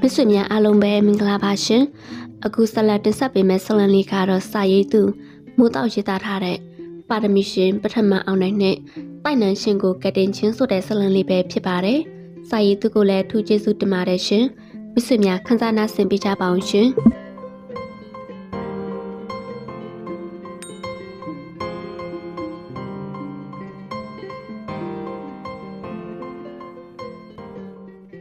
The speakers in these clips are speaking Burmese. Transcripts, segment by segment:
မစ်ဆွေများအားလုံးပဲမင်္ဂလာပါရှင်အခုဆက်လက်တင်ဆက်ပေးမယ့်ဆလန်လေးကတော့စာရေးသူမိုးတောက်ရေးသားထားတဲ့ပါရမီရှင်ပထမအောင်နိုင်နဲ့ပိုက်နန်ရှင်ကိုကတင်ချင်းဆိုတဲ့ဆလန်လေးပဲဖြစ်ပါတယ်စာရေးသူကိုလည်းထူးကျေးဇူးတင်ပါတယ်ရှင်မစ်ဆွေများခန်းစားနာဆင်ပေးကြပါအောင်ရှင်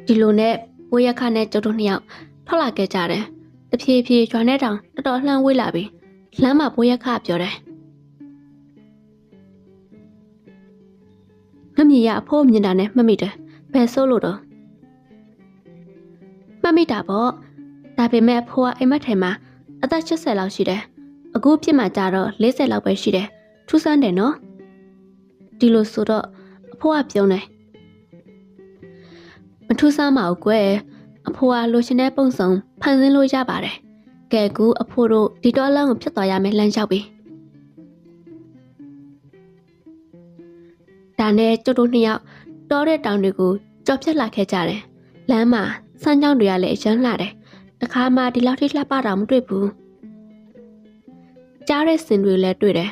ဒီလိုနဲ့ဘိုးရခနဲ့ကျုပ်တို့နှစ်ယောက်ထွက်လာခဲ့ကြတယ်တဖြည်းဖြည်းရွာနဲ့တောင်တော်တော်လှမ်းဝေးလာပြီလမ်းမှာဘိုးရခပြောတယ်မမြင်ရအဖိုးမြင်တာနဲ့မှတ်မိတယ်ဘယ်ဆိုးလို့တော့မှတ်မိတာပေါ့ဒါပေမဲ့အဖိုးကအိမ်မက်ထဲမှာအသက်80လောက်ရှိတယ်အခုပြစ်မှကြတော့40လောက်ပဲရှိတယ်ထူးဆန်းတယ်နော်ဒီလိုဆိုတော့အဖိုးကပြုံးတယ် မထူးဆန်းပါဘူးကွယ်အဖိုးကလိုချင်တဲ့ပုံစံဖန်ဆင်းလို့ရပါတယ်ကဲကူအဖိုးတို့ဒီတော့လမ်းကိုဖြတ်သွားရမယ်လမ်းလျှောက်ပြီဒါနဲ့ကျုပ်တို့နှစ်ယောက်တောတဲ့တောင်တွေကိုကြော်ဖြတ်လာခဲ့ကြတယ်လမ်းမှာစမ်းကြောင်းတွေကလည်းအရမ်းလှတယ်တခါမှဒီလောက်ထိလှပတာမတွေ့ဘူးကြားတဲ့စင်တွေလည်းတွေ့တယ်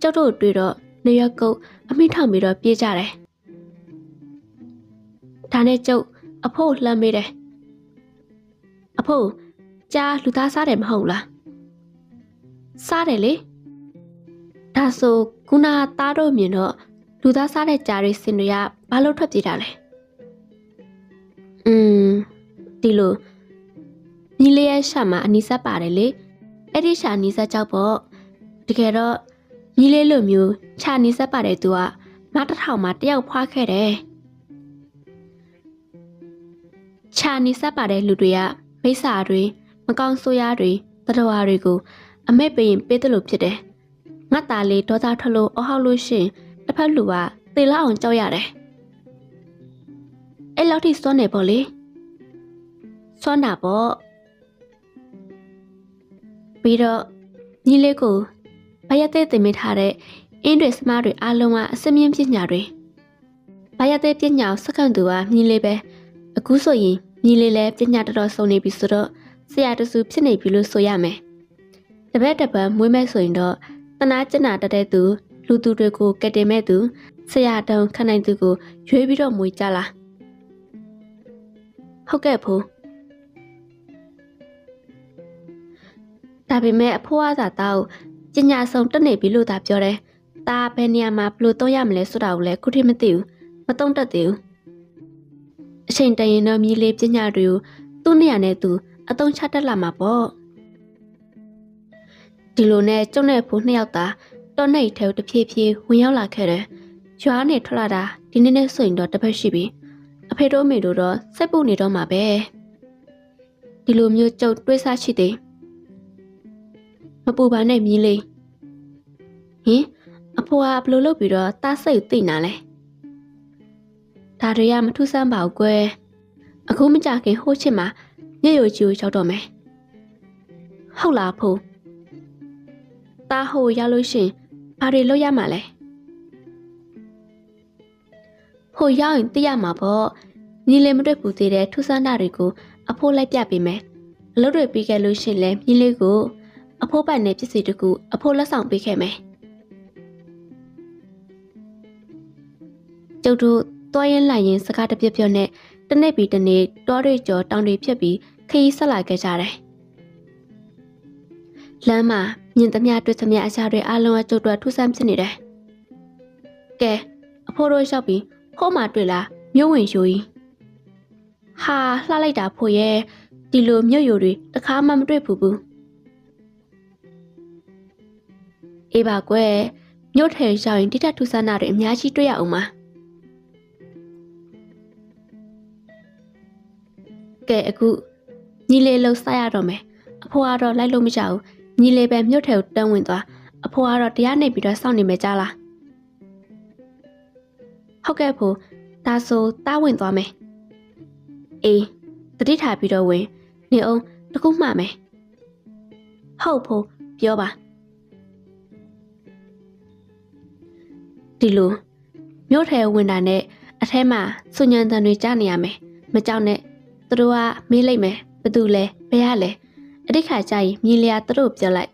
ကျုပ်တို့တွေ့တော့နေရက်ကုတ်အမိထောင်ပြီးတော့ပြေးကြတယ်ဒါနဲ့ကျုပ် အဖိုးလှမ်းမေးတယ်အဖိုးကြားလူသားစားတယ်မဟုတ်လားစားတယ်လေဒါဆိုခုနသားတို့မြင်တော့လူသားစားတဲ့ကြားရီစင်တွေကဘာလို့ထွက်ပြေးတာလဲอืมဒီလိုညီလေးရဲ့ရှာမှာအနီးစပ်ပါတယ်လေအဲ့ဒီရှာနီးစပ်ကြောက်ပေါ့တကယ်တော့ညီလေးလိုမျိုးခြာနီးစပ်ပါတယ်သူကမတစ်ထောင်မှာတယောက်ဖွားခဲ့တယ် ခြာနီးစပ်ပါတယ်လူတွေကမိစ္ဆာတွေမကောင်းဆိုးရတွေတတော်ဝါတွေကိုအမေ့ပရင်ပေးတယ်လို့ဖြစ်တယ်ငါသားလေးဒေါသထွက်လို့အဟောက်လို့ရှင်တစ်ဖက်လူကသေလောက်အောင်ကြောက်ရတယ်အဲ့လောက်ထိစွန့်နေပေါ့လေစွန့်တာပေါ့ပြီးတော့ညီလေးကိုဘာရတဲ့တင်မိထားတဲ့အင်းတွေစမားတွေအားလုံးကအစမြင့်ပညာတွေဘာရတဲ့ပညာကိုစက္ကန့်သူကညီလေးပဲ အခုဆိုရင်ညီလေးလည်းပညာတော်တော်ဆုံးနေပြီဆိုတော့ဆရာတစုဖြစ်နေပြီလို့ဆိုရမယ်တပည့်တပတ်မွေးမဲ့ဆိုရင်တော့တနာကျင်နာတတဲ့သူလူသူတွေကိုကတင်မဲ့သူဆရာတောင်ခနိုင်သူကိုရွေးပြီးတော့မွေကြလားဟုတ်ကဲ့ဖိုးဒါပေမဲ့အဖိုးအားသာတောက်ပညာဆုံးတက်နေပြီလို့သာပြောတယ်။ตาဘယ်နေရာမှာဘလို့သုံးရမလဲဆိုတာကိုလည်းခုထိမသိဘူး။မသုံးတတ်သေးဘူး။ အချိန်တရင်တော့မြည်လေးပညာတွေကိုသူ့နေရာနဲ့သူအသုံးချတတ်လာမှာပေါ့။ဒီလိုနဲ့ကျုံတဲ့ဖိုးနှစ်ယောက်သာတော့နေထဲတဖြည်းဖြည်းဝင်ရောက်လာခဲ့တယ်။ရွာနဲ့ထွက်လာတာဒီနေ့နဲ့ဆိုရင်တော့တစ်ဖက်ရှိပြီ။အဖေတို့မေတို့တော့စိတ်ပူနေတော့မှာပဲ။ဒီလိုမျိုးကြုံတွေးစားရှိသေး။မပူပါနဲ့မြည်လေးဟင်အဖိုးကဘလို့လုပ်ပြီးတော့တားစိတ်သိနာလဲ ဒါတွေကမထူးဆန်းပါဘူးကွယ်အခုမကြခင်ဟိုးချစ်မှာညရွကြီးကိုရောက်တော့မယ်ဟုတ်လားဖိုးတားဟိုရောက်လို့ရှင်ဘာတွေလုပ်ရမှာလဲဟိုရောက်ရင်သိရမှာပေါ့ညီလေးမတွေ့ဘူးသေးတဲ့ထူးဆန်းတာတွေကိုအဖိုးလိုက်ပြပေးမယ်အလုပ်တွေပြီးခဲ့လို့ရှင်လဲညီလေးကိုအဖိုးပိုင်တဲ့ပစ္စည်းတကူအဖိုးလက်ဆောင်ပေးခဲ့မယ်ကျုပ်တို့ တွားရင်လိုက်ရင်စကားတပြက်ပြက်နဲ့တနေ့ပြီးတနေ့တောတွေကျော်တောင်တွေဖြတ်ပြီးခရီးဆက်လာခဲ့ကြတယ်။လမ်းမှာမြင်သမျှတွေ့သမျှအရာတွေအလုံးအကျုပ်တို့ထူးဆန်းဖြစ်နေတယ်။ကဲအဖိုးတို့ရောက်ပြီးဟိုးမှတွေ့လားမြို့ဝင်ယူကြီး။ဟာလှလိုက်တာဖို့ရဲ့ဒီလိုမြို့ယူတွေတခါမှမတွေ့ဘူးဘူး။အေးပါကွယ်မြို့ထဲရောက်ရင်တိထထူးဆန်းတာတွေအများကြီးတွေ့ရအောင်ပါ။ ကဲအခုညီလေးလှုပ်ဆက်ရတော့မယ်အဖိုးကတော့လိုက်လို့မရဘူးညီလေးပဲမြို့ထဲကိုတန်းဝင်သွားအဖိုးကတော့တရားနေပြီးတော့စောင့်နေမယ်ကြားလားဟုတ်ကဲ့ဖိုးဒါဆိုတားဝင်သွားမယ်အေးတတိထားပြီးတော့ဝင်နေအောင်တခုမှမယ်ဟုတ်ဖိုးပြောပါဒီလိုမြို့ထဲဝင်တာနဲ့အထဲမှာစွညံတန်တွေကြားနေရမယ်မကြောက်နဲ့ သူတို့ကမေးလိုက်မယ်ဘသူလဲဘယ်ရလဲအတိတ်ခါကျရင်မြင်လျာသူတို့ပြောလိုက်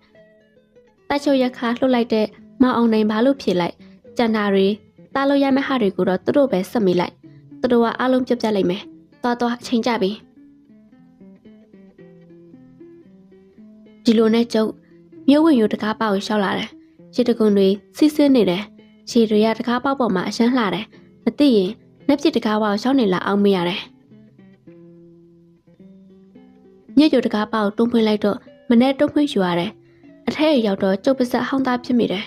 တချို့ရခါလှုပ်လိုက်တဲ့မအောင်နိုင်ဘာလို့ဖြေလိုက်ကြံတာတွေတားလို့ရမယ့်ဟာတွေကိုတော့သူတို့ပဲဆက်မေးလိုက်သူတို့ကအားလုံးပြပြလိုက်မယ်သွားသွားအချိန်ကြပြီဒီလိုနဲ့ကျုပ်မြို့ဝင်ရိုတကားပေါက်ကိုရှောက်လာတယ်ရေတကွန်တွေစီးဆင်းနေတယ်ရေတွေကတကားပေါက်ပေါ်မှာအရှမ်းလှတယ်မသိရင်နှက်ပြစ်တကားပေါက်ရှောက်နေလာအောင်မေးရတယ် ညရွတကားပေါက်တွန်းဖွင့်လိုက်တော့မနဲ့တွန်းဖွင့်ယူရတယ်အထက်ရောက်တော့ကျုပ်ပါစက်ဟောင်းသားဖြစ်မိတယ်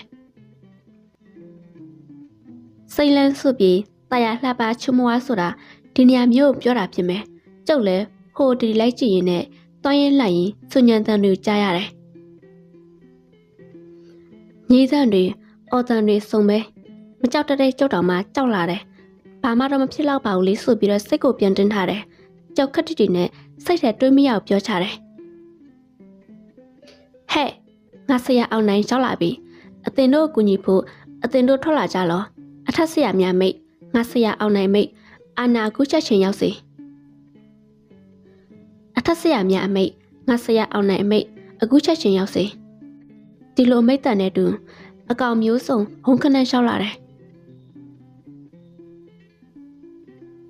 စိတ်လန်းစွပြီးတာယာလှပချွမွားဆိုတာဒီနေရာမျိုးကိုပြောတာဖြစ်မယ်ကျုပ်လည်းဟိုဒီလိုက်ကြည့်ရင်နဲ့တွန်းရင်လိုက်ရင်စွညံတန်တွေကြားရတယ်ညီးစံတွေအော်တန်တွေစုံပဲမကြောက်တတဲ့ကျုပ်တော်မှကြောက်လာတယ်ဘာမှတော့မဖြစ်တော့ပါဘူးလေဆိုပြီးတော့စိတ်ကိုပြန်တင်းထားတယ် ကြောက်ခက်တီတီနဲ့စိတ်ထဲတွေးမရအောင်ပြောချတယ်ဟဲ့ငါဆရာအောင်နိုင်ရောက်လာပြီအတင်တို့ကိုကူညီဖို့အတင်တို့ထွက်လာကြလောအထက်ဆရာများမိတ်ငါဆရာအောင်နိုင်မိတ်အာနာကူချက်ချင်းရောက်စီအထက်ဆရာများအမိတ်ငါဆရာအောင်နိုင်အမိတ်အခုချက်ချင်းရောက်စီဒီလိုမိတ်တန်တဲ့တူအကောင်မျိုးစုံဟုံခနဲ့လျှောက်လာတယ်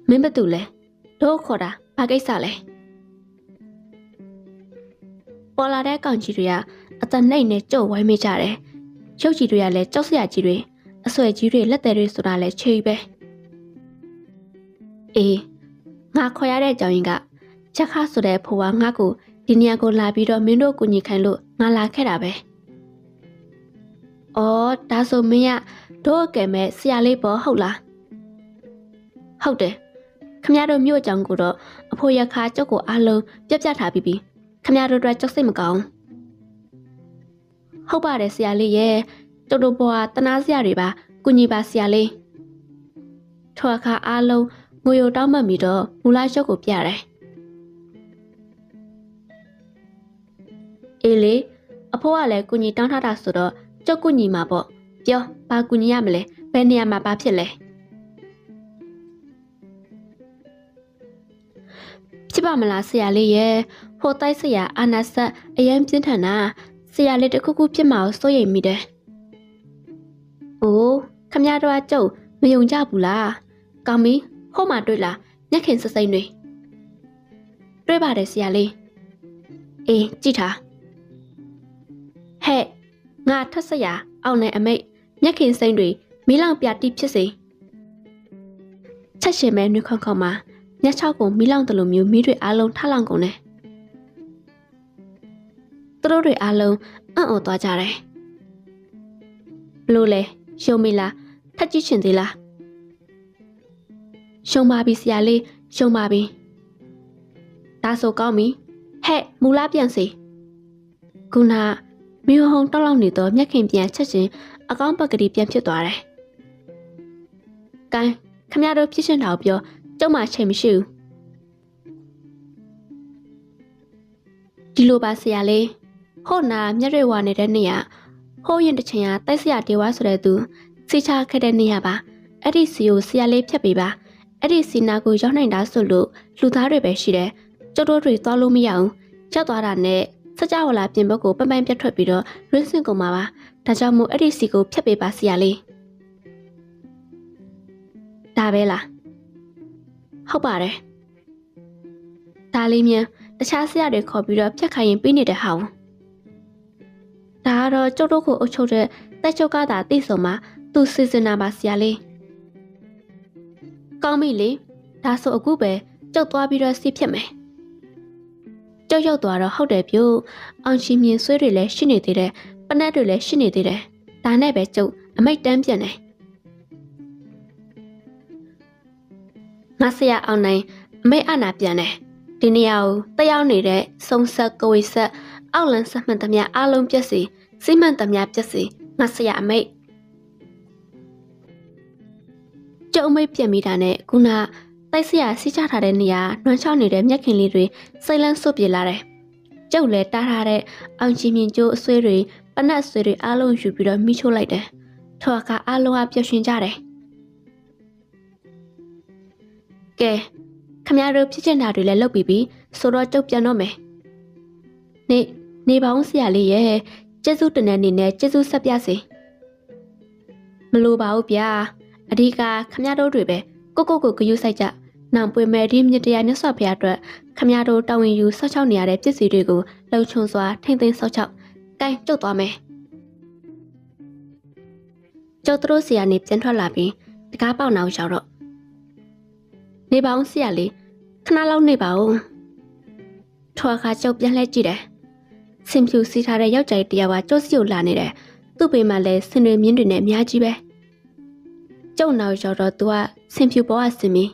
မင်းဘသူလဲတို့ခေါ်တာ ဘာကိစ္စလဲပေါ်လာတဲ့ကောင်ကြီးတွေကအတနှိတ်နဲ့ကြုတ်ဝိုင်းမိကြတယ်ရုပ်ကြီးတွေကလည်းကြောက်စရာကြီးတွေအဆွဲကြီးတွေလက်သေးတွေဆိုတာလည်းချေပဲအေးငါခေါ်ရတဲ့အကြောင်းရင်းကချက်ခါဆိုတဲ့ဖိုးကငါ့ကိုဒီနေရာကိုလာပြီးတော့မင်းတို့ကူညီခိုင်းလို့ငါလာခဲ့တာပဲ။အော်ဒါဆိုမင်းကတို့အကယ်မဲ့ဆရာလေးပေါ်ဟုတ်လား။ဟုတ်တယ်။ခမရတို့မြို့အကြောင်းကိုတော့ အဖိုးရခါကြောက်ကိုအားလုံးပြတ်ပြတ်ထားပြီးပြီ။ခမရတို့အတွက်ကြောက်စိတ်မကောင်း။ဟုတ်ပါတယ်ဆရာလေးရဲ့ကျုပ်တို့ဘွားတနာဆရာတွေပါကုညီပါဆရာလေး။ထွာခါအားလုံးငွေရတောင်းမှတ်ပြီးတော့မူလာရှုပ်ကိုပြရတယ်။အေးလေအဖိုးကလည်းကုညီတောင်းထားတာဆိုတော့ကျုပ်ကုညီမှာပေါ့ပြောဘာကုညီရမလဲဘယ်နေရာမှာဘာဖြစ်လဲ ပါမလားဆရာလေးရဲ့ဟိုတိုက်ဆရာအာနာဆက်အရင်ပြင်းထန်တာဆရာလေးတခုခုဖြစ်မှာကိုစိုးရိမ်မိတယ်။အိုးခမရတော့ကျုပ်မယုံကြဘူးလား။ကောင်းပြီဟိုမှာတွေ့လားညက်ခင်စစိမ့်တွေတွေ့ပါတယ်ဆရာလေး။အေးကြည့်ထားဟဲ့ငါထက်စရာအောင်နေအမိတ်မျက်ခင်စိမ့်တွေမီးလောင်ပြတိဖြစ်စေချက်ရှင်မဲနှွေခွန်ခွန်မှာ မျက်ချောက်ကိုမီးလောင်တယ်လို့မျိုးမီးတွေအားလုံးထလောင်ကုန်တယ်သူတို့တွေအားလုံးအံ့ဩသွားကြတယ်ဘလို့လဲရှုံမီလားထက်ကြည့်ချင်သေးလားရှုံပါပြီဆရာလေးရှုံပါပြီဒါဆိုကောင်းပြီဟဲ့မူလာပြန်စီခုနမီယိုဟုံတောက်လောက်နေတော့မျက်ခင်ပြန်ချက်ချင်းအကောင့်ပက်ကလေးပြန်ဖြစ်သွားတယ်။ကိုင်းခမရတို့ဖြစ်ရှင်တော်ပြော ကျုံမှချိန်မရှိဘူး။ဒီလိုပါဆရာလေးဟိုနာမျက်ရွေဝါနေတဲ့နေရဟိုးရင်တစ်ချိန်ကတိုက်ဆရာတေဝါဆိုတဲ့သူစီချခဲ့တဲ့နေရပါအဲ့ဒီစီကိုဆရာလေးဖြတ်ပေးပါအဲ့ဒီစီနာကိုရောက်နိုင်တာဆိုလို့လူသားတွေပဲရှိတယ်ကျုပ်တို့တွေသွားလို့မရအောင်ချက်သွားတာနဲ့စကြဝဠာပြင်ဘက်ကိုပန်းပန်းပြတ်ထွက်ပြီးတော့ရင်းစင်ကုန်မှာပါဒါကြောင့်မို့အဲ့ဒီစီကိုဖြတ်ပေးပါဆရာလေးဒါပဲလား ဟုတ်ပါတယ်ဒါလေးမြန်တခြားဆရာတွေခေါ်ပြီးတော့ဖြတ်ခိုင်းရင်ပြီးနေတဲ့ဟာဘူးဒါကတော့ကျုပ်တို့ကိုအုပ်ချုပ်တဲ့တက်ချုပ်ကသာသိဆုံးမှာသူစီစဉ်တာပါဆရာလေးကောင်းပြီလေဒါဆိုအခုပဲကျုပ်သွားပြီးတော့စီးဖြစ်မယ်ကြောက်ရောက်သွားတော့ဟုတ်တယ်ပြို့အောင်ချီမြင်ဆွဲတွေလည်းရှိနေသေးတယ်ပနက်တွေလည်းရှိနေသေးတယ်ဒါနဲ့ပဲကျုပ်အမိတ်တန်းပြန်တယ် ငါဆရာအောင်နိုင်အမိတ်အနာပြန်တယ်ဒီနေရာကိုတယောက်နေတဲ့စုံဆက်ကိုဝေဆက်အောက်လန်းဆက်မှန်သမျှအားလုံးပြက်စီစိမှန်သမျှပြက်စီငါဆရာအမိတ်ကျုံအမိတ်ပြန်မိတာနဲ့ခုနတိုက်ဆရာစီးချထားတဲ့နေရာနှွမ်းချောင်းနေတဲ့မျက်ခင်လေးတွေစိတ်လန်းစွတ်ပြေလာတယ်။ကျုပ်လည်းတားထားတဲ့အောင်ချီမြင့်ကျိုးအဆွေးတွေပနတ်ဆွေးတွေအားလုံးယူပြီးတော့မိချိုးလိုက်တယ်။ထော်အခါအားလုံးကပျော်ရွှင်ကြတယ်။ ကဲခမရတို့ဖြစ်ချင်တာတွေလည်းလုပ်ပြီးပြီဆိုတော့ကျုပ်ပြန်တော့မယ်နေနေပါအောင်ဆရာလေးရဲ့ကျေးဇူးတင်တဲ့အနေနဲ့ကျေးဇူးဆက်ပြစေမလိုပါဘူးဗျာအဓိကခမရတို့တွေပဲကိုကိုကိုဂယုစိုက်ကြနောင်ပွေမဲ့ဒီမြစ်တရားမြတ်စွာဘုရားအတွက်ခမရတို့တာဝန်ယူဆောက်ချောက်နေရတဲ့ပစ္စည်းတွေကိုလှုံချုံစွာထိမ့်သိမ်းဆောက်ချောက်ကိုင်းကျုပ်သွားမယ်ကျုပ်တို့ဆရာနေပြန်ထွက်လာပြီးတကားပေါက်နောက်ရောက်တော့ နေပါအောင်ဆရာလေးခဏလောက်နေပါဦးထွာခါကျုပ်ပြန်လှည့်ကြည့်တယ်စင်ဖြူစီးထားတဲ့ယောက်ျားတစ်ယောက်ကကျုပ်စီကိုလာနေတယ်သူ့ဘေးမှာလည်းစင်တွေမြင်းတွေနဲ့အများကြီးပဲကျုပ်နောက်ရောက်တော့သူကစင်ဖြူပေါ်ကစင်မီ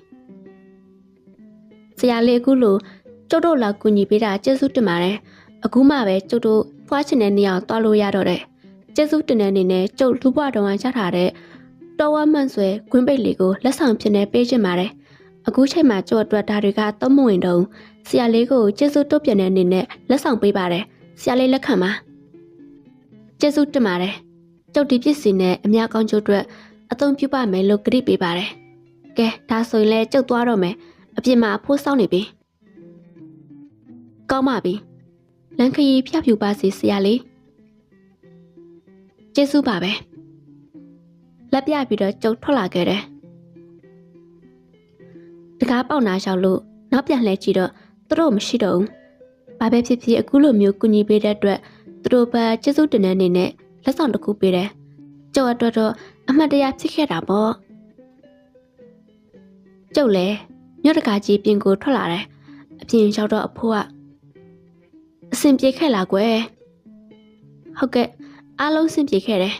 ဆရာလေးအခုလိုကျုပ်တို့လာကူညီပေးတာကျေးဇူးတင်ပါတယ်အခုမှပဲကျုပ်တို့သွားချင်တဲ့နေရာကိုသွားလို့ရတော့တယ်ကျေးဇူးတင်တဲ့အနေနဲ့ကျုပ်လူဘွားတော်ကရထားတဲ့တော်ဝမှန်ဆွဲဂွင်းပိတ်လေးကိုလက်ဆောင်ဖြစ်နေပေးချင်ပါတယ် အခုချိန်မှာကျုပ်အတွက်ဒါတွေကသုံးမဝင်တော့ဆရာလေးကိုကျေးဇူးတုတ်ပြန်တဲ့အနေနဲ့လက်ဆောင်ပေးပါတယ်ဆရာလေးလက်ခံပါကျေးဇူးတင်ပါတယ်ကျုပ်ဒီပစ္စည်းနဲ့အများကောင်းကျိုးအတွက်အသုံးပြုပါမယ်လို့ကြိပေးပါတယ်ကဲဒါဆိုရင်လည်းကျုပ်သွားတော့မယ်အပြင်မှာအဖိုးစောင်းနေပြီကောင်းပါပြီလန်ခရီဖျက်ဖြူပါစီဆရာလေးကျေးဇူးပါပဲလက်ပြပြီးတော့ကျုပ်ထွက်လာခဲ့တယ် တကားပေါက်နာလျှောက်လို့နောက်ပြန်လှည့်ကြည့်တော့သူတို့မရှိတော့ဘူးဘာပဲဖြစ်ဖြစ်အခုလိုမျိုးကူညီပေးတဲ့အတွက်သူတို့ဘကျေးဇူးတင်တဲ့အနေနဲ့လက်ဆောင်တစ်ခုပေးတယ်ကျုပ်အတွက်တော့အမှတ်တရဖြစ်ခဲ့တာပေါ့ကျုပ်လည်းမြို့တကာကြီးပြင်ကိုထွက်လာတယ်အပြင်ရောက်တော့အဖိုးကအဆင်ပြေခဲ့လားကွယ်ဟုတ်ကဲ့အားလုံးအဆင်ပြေခဲ့တယ်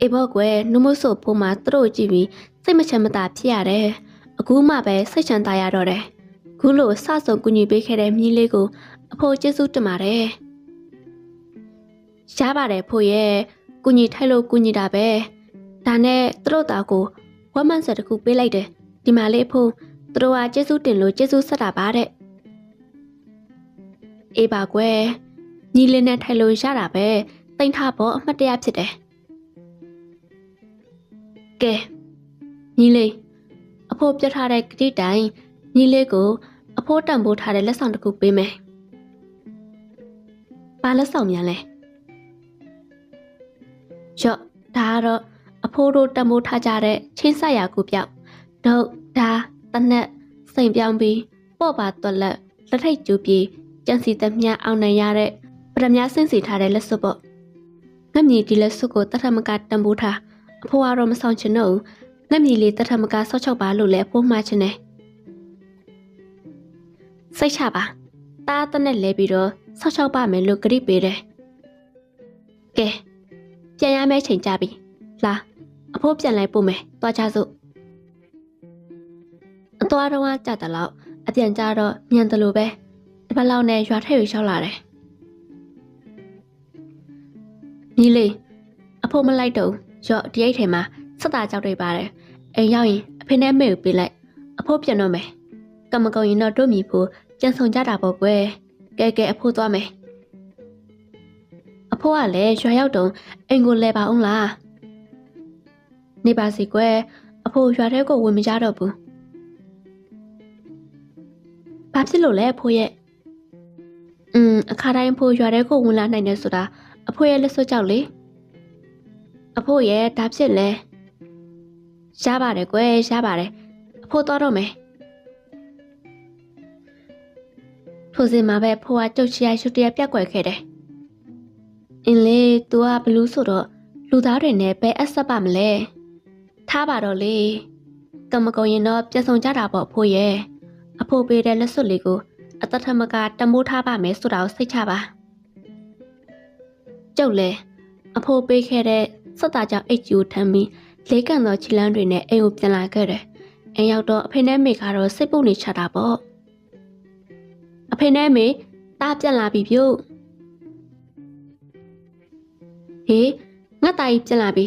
အေးဘောကွယ်နှမို့ဆိုဖိုးမှာသူတို့ကြည့်ပြီးစိတ်မချမ်းမသာဖြစ်ရတယ် အခုမှပဲစိတ်ချမ်းသာရတော့တယ်ခုလိုစဆုံကူညီပေးခဲ့တဲ့မြီးလေးကိုအဖိုးကျေးဇူးတင်ပါတယ်ရပါတယ်ဖိုးရဲ့ကူညီထိုက်လို့ကူညီတာပဲဒါနဲ့သူတို့သားကိုဝမ်းမန်းဆက်တစ်ခုပေးလိုက်တယ်ဒီမှာလေးအဖိုးသူတို့ကကျေးဇူးတင်လို့ကျေးဇူးဆက်တာပါတဲ့အေးပါကွယ်ညီလေးနဲ့ထိုင်လို့ရတာပဲတိန်ထားဖို့အမှတ်တရဖြစ်တယ်ကဲညီလေး အဖိုးပြထားတဲ့ကတိတိုင်ညီလေးကို အဖိုးတံပိုးထားတဲ့လက်ဆောင်တစ်ခုပေးမယ်ဘာလက်ဆောင်များလဲရော့ဒါကတော့အဖိုးတို့တံပိုးထားကြတဲ့ချင်းဆက်ရာကူပြောက်ဒုတ်ဒါတနက်စိန်ပြောင်းပြီးပေါ့ပါတွက်လက်လက်ထိတ်ကျူပြီးကြံစီသမျှအောင်နိုင်ရတဲ့ပရမများဆင့်စီထားတဲ့လက်စွပ်ပေါ့ငက်မြေဒီလက်စွပ်ကိုတထမကတံပိုးထားအဖိုးကတော့မဆောင်ချင်တော့ဘူး ငက်မြေလေးတထမကဆော့ချောက်ပါလို့လည်းအဖိုးမှချင်တယ်စိတ်ချပါတားတနဲ့လဲပြီးတော့ဆောက်ချောက်ပါမယ်လို့ကြိပေးတယ်ကဲပြန်ရမယ့်ချိန်ကြပြီလာအဖိုးပြန်လိုက်ပို့မယ်သွားကြစို့အသွားတော့ကြတဲ့လောက်အပြန်ကြတော့မြန်တယ်လို့ပဲတပတ်လောက်နဲ့ရွာထက်ရွှေလျှောက်လာတယ်ညီလေးအဖိုးမလိုက်တော့ရော့ဒီအိတ်ထဲမှာ ဆက်တာကြောက်တွေပါတယ်အိမ်ရောက်ရင်အဖေနဲ့မေကိုပေးလိုက်အဖိုးပြန်တော့မယ်ကမကုံရင်တော့တို့မိဖို့ကြံဆောင်ကြတာပေါ့ကွယ်ကဲကဲအဖိုးသွားမယ်အဖိုးကလည်းရွာရောက်တော့အိမ်ကိုလဲပါအောင်လားနေပါစီကွယ်အဖိုးရွာထဲကိုဝင်မကြတော့ဘူးဘာဖြစ်လို့လဲအဖိုးရဲ့อืมအခါတိုင်းအဖိုးရွာထဲကိုဝင်လာနိုင်တယ်ဆိုတာအဖိုးရဲ့လက်စွပ်ကြောက်လေအဖိုးရဲ့ဒါဖြစ်လဲ ရပါတယ်ကွယ်ရပါတယ်အဖိုးသွားတော့မယ်ထိုစဉ်မှာပဲဖိုးကကြုတ်ချရရှုတရပြက်ကွယ်ခဲ့တယ်။အင်းလေ तू ကဘလူးဆိုတော့လူသားတွေနဲ့ဘယ်အဆက်ပါမလဲ။ထားပါတော့လေ။ကမကုံရင်တော့ပြက်ဆုံကြတာပေါ့ဖိုးရဲ့။အဖိုးပေးတဲ့လက်စွပ်လေးကိုအသက်ထမကတမိုးထားပါမယ်ဆိုတာကိုစိတ်ချပါ။ကျုပ်လေအဖိုးပေးခဲ့တဲ့စက်သားကြောင့်အိတ်ကျူထမ်းပြီး လေးကန်သောခြေလမ်းတွေနဲ့အိမ်ကိုပြန်လာခဲ့တယ်။အိမ်ရောက်တော့အဖေနဲ့မိကတော့စိတ်ပုတ်နေချတာပေါ့။အဖေနဲ့မေတားပြက်လာပြီပြုတ်ဟေးငါတာကြီးပြက်လာပြီ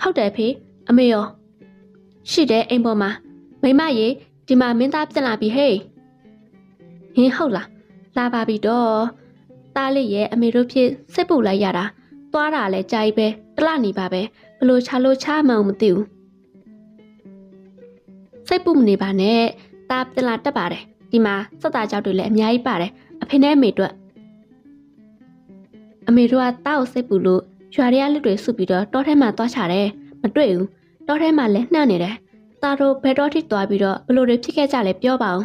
ဟုတ်တယ်ဖေအမေရောရှိတယ်အိမ်ပေါ်မှာမိမရေဒီမှာမင်းသားပြက်လာပြီဟေးဟင်းဟုတ်လားလာပါပြီတော့တားလေးရဲ့အမေတို့ဖြစ်စစ်ပူလိုက်ရတာသွားတာလဲကြာကြီးပဲတလနေပါပဲဘ လို့ချလို့ချမှန်းမသိဘူးစစိတ်ပူမနေပါနဲ့တားပြန်လာတက်ပါတယ်ဒီမှာစက်သားကြောက်တွေလည်းအများကြီးပါတယ်အဖေနဲ့အမေတို့အမေတို့ကတားကိုစိတ်ပူလို့ရွာရဲလူတွေစုပြီးတော့တောထဲမှာသွားချတယ်မတွေ့ဘူးတောထဲမှာလည်းနှံ့နေတယ်တားတို့ဘယ်တော့ထိသွားပြီးတော့ဘလို့တွေဖြစ်ခဲ့ကြလဲပြောပါဦး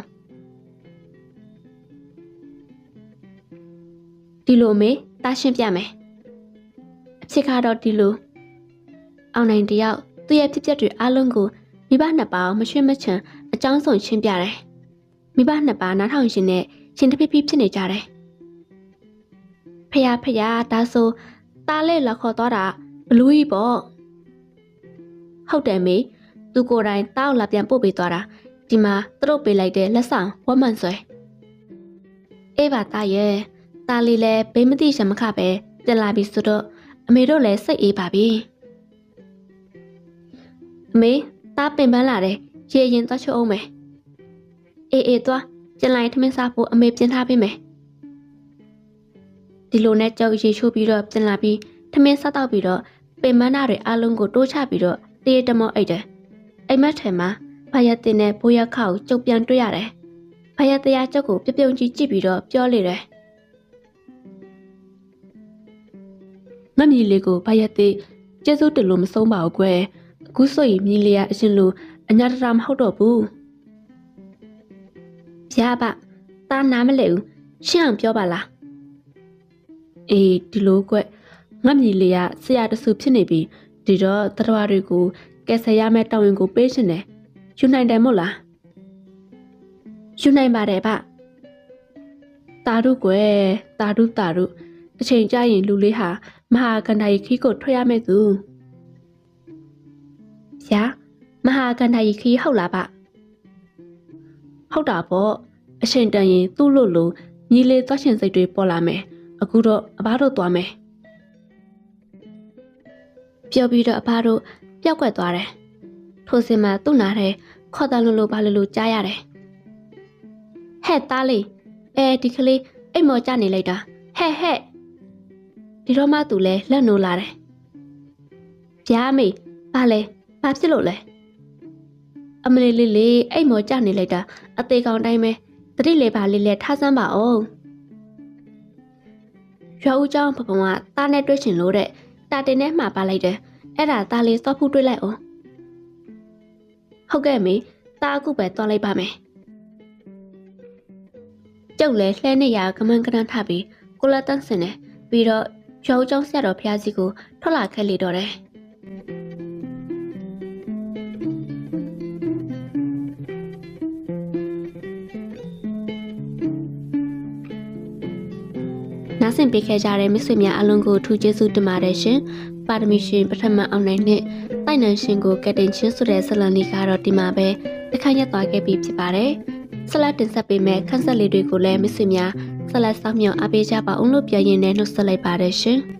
ဒီလိုမေတားရှင်းပြမယ်အဖြစ်ကတော့ဒီလို အောင်နိုင်တယောက်သူ့ရဲ့ဖြစ်ပျက်တွေအလုံးကိုမိဘနှစ်ပါးမရွှင်မချွန်အကြောင်းစုံရှင်းပြတယ်။မိဘနှစ်ပါးနားထောင်ရှင်နဲ့ရှင်တဖိဖိဖြစ်နေကြတယ်။ဖယားဖယားဒါဆိုตาလဲလခေါ်သွားတာဘလူးကြီးပေါ့။ဟုတ်တယ်မေသူကိုယ်တိုင်တောက်လာပြန်ပို့ပေးသွားတာဒီမှာသူတို့ပေးလိုက်တဲ့လက်ဆောင်ဝမ်းမှန်ဆွဲအေးပါတာရဲ့တာလီလည်းဘေးမတိရမခပဲပြန်လာပြီဆိုတော့အမေတို့လည်းစိတ်အေးပါပြီ။ အမေตาပင်ပန်းလာတယ်ရေရင်သွားချိုးအောင်မယ်အေးအေးသွားပြန်လာရင်ထမင်းစားဖို့အမေပြင်ထားပေးမယ်ဒီလိုနဲ့ကြောက်ရေချိုးပြီးတော့ပြန်လာပြီးထမင်းစားတော့ပြီးတော့ပင်မန်းနာတွေအလုံးကိုတိုးချပြီးတော့တရေတမောအိတ်တယ်အိမ်မက်ထဲမှာဖယားတင်နဲ့ဘိုးရခါကိုကြုတ်ပြန်တွေ့ရတယ်ဖယားတရားကြောက်ကိုပြုံပြုံကြီးကြည့်ပြီးတော့ပြောလေတယ်ငါမြည်လေးကိုဖယားတိကျေးဇူးတလို့မဆုံးပါဘူးကွယ် အခုဆိုရင်မြည်လေးကအရှင်လိုအညာတရာမဟုတ်တော့ဘူးဗျာပါတာနားမလဲဘူးရှင်းအောင်ပြောပါလားအေးဒီလိုကွငါမြည်လေးကဆရာတဆူဖြစ်နေပြီဒီတော့တတော်တွေကိုကယ်ဆယ်ရမယ့်တာဝန်ကိုပေးရှင်တယ်ယူနိုင်တယ်မို့လားယူနိုင်ပါတယ်ဗျတာရုကွယ်တာရုတာရုအချိန်ကြရင်လူလေးဟာမဟာကန္တာရီခီးကိုထွက်ရမယ့်သူ ဗျာမဟာကန္တာရီခီးဟုတ်လားဗျဟုတ်တာပေါ့အချိန်တန်ရင်သူ့လို့လို့ညီလေးသွားရှင်စိတ်တွေပေါ်လာမယ်အခုတော့အဘတို့သွားမယ်ပြောပြီးတော့အဘတို့ပျောက်ကွက်သွားတယ်ထိုစင်မှာသူ့နာထဲခေါ်တန်လို့လို့ဘာလို့လို့ကြားရတယ်ဟဲ့သားလေးအဲဒီကလေးအိတ်မော်ကြနေလိုက်တာဟဲ့ဟဲ့ဒီတော့မှသူလဲလက်နိုးလာတယ်ဗျာမေဘာလဲ ဘာဖြစ်လို့လဲအမလေးလေးလေးအိတ်မော်ကြနေလိုက်တာအသေးကောင်တိုင်းပဲတတိလေပါလေးလေးထားစမ်းပါအောင်ရွာဦးကျောင်းပပဝတားနဲ့တွေ့ချင်လို့တဲ့တာတင်နဲ့မှာပါလိုက်တယ်အဲ့ဒါတားလေးစောဖူးတွေ့လိုက်အောင်ဟုတ်ကဲ့မေတားအခုပဲသွားလိုက်ပါမယ်ကျုပ်လည်းလှဲနေရကမန်းကနန်းထပြီးကိုလာတန်းစင်နေပြီးတော့ရွာဦးကျောင်းဆက်တော်ဖျားစီကိုထွက်လာခဲ့လေတော့တယ် ဆင်ပေးခဲ့ကြတဲ့မိတ်ဆွေများအလုံးကိုထူးကျေးဇူးတင်ပါတယ်ရှင်။ပါရမီရှင်ပထမအောင်နိုင်နဲ့တိုက်နန်ရှင်ကိုကက်တင်ချင်းဆိုတဲ့ဇလန်လေးကတော့ဒီမှာပဲတစ်ခါရက်သွားခဲ့ပြီးဖြစ်ပါတယ်။ဆက်လက်တင်ဆက်ပေးမယ့်ခန်းဆက်လေးတွေကိုလည်းမိတ်ဆွေများဆက်လက်စောင့်မျှော်အားပေးကြပါအောင်လို့ပြောရင်းနဲ့နှုတ်ဆက်လိုက်ပါတယ်ရှင်။